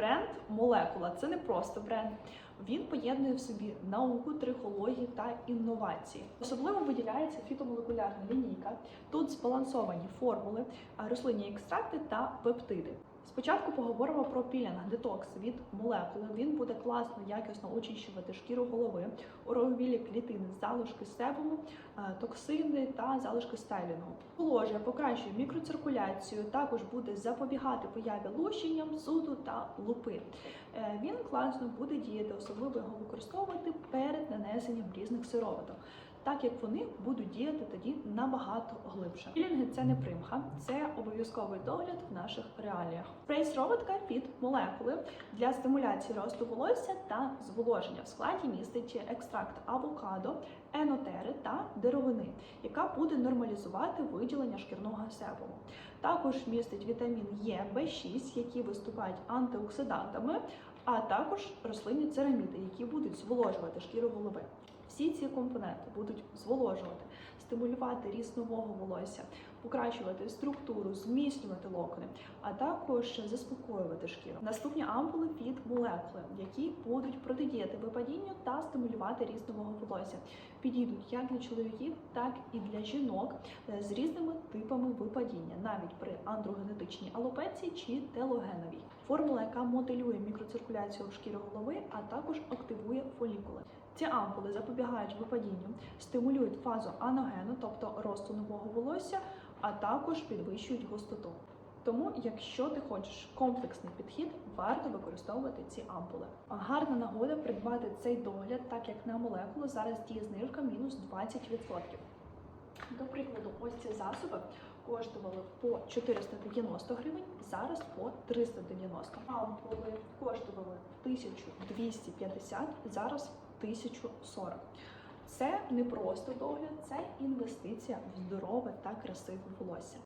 Бренд молекула це не просто бренд. Він поєднує в собі науку, трихологію та інновації. Особливо виділяється фітомолекулярна лінійка. Тут збалансовані формули, рослинні екстракти та пептиди. Спочатку поговоримо про пілінг детокс від молекули. Він буде класно, якісно очищувати шкіру голови, ороговілі клітини, залишки себуму, токсини та залишки стайлінгу. Положення покращує мікроциркуляцію, також буде запобігати появі лущення, суду та лупи. Е, Він класно буде діяти, особливо його використовувати перед нанесенням різних сироваток. Так як вони будуть діяти тоді набагато глибше. Пілінги це не примха, це обов'язковий догляд в наших реаліях. Спрей-сироватка від молекули для стимуляції росту волосся та зволоження в складі містить екстракт авокадо, енотери та деревини, яка буде нормалізувати виділення шкірного себуму. Також містить вітамін Е, В6, які виступають антиоксидантами, а також рослинні цераміди, які будуть зволожувати шкіру голови. Всі ці компоненти будуть зволожувати, стимулювати ріст нового волосся, покращувати структуру, зміцнювати локони, а також заспокоювати шкіру. Наступні ампули від молекули, які будуть протидіяти випадінню та стимулювати ріст нового волосся. Підійдуть як для чоловіків, так і для жінок е, з різними типами випадіння, навіть при андрогенетичній алопеції чи телогеновій. Формула, яка моделює мікроциркуляцію шкіри голови, а також активує фолікули. Ці ампули запобігають випадінню, стимулюють фазу аногену, тобто росту нового волосся, а також підвищують густоту. Тому, якщо ти хочеш комплексний підхід, варто використовувати ці ампули. Гарна нагода придбати цей догляд, так як на молекулу зараз діє знижка мінус 20%. До прикладу, ось ці засоби коштували по 490 гривень, зараз по 390. Ампули коштували 1250, зараз 1040. Це не просто догляд, це інвестиція в здорове та красиве волосся.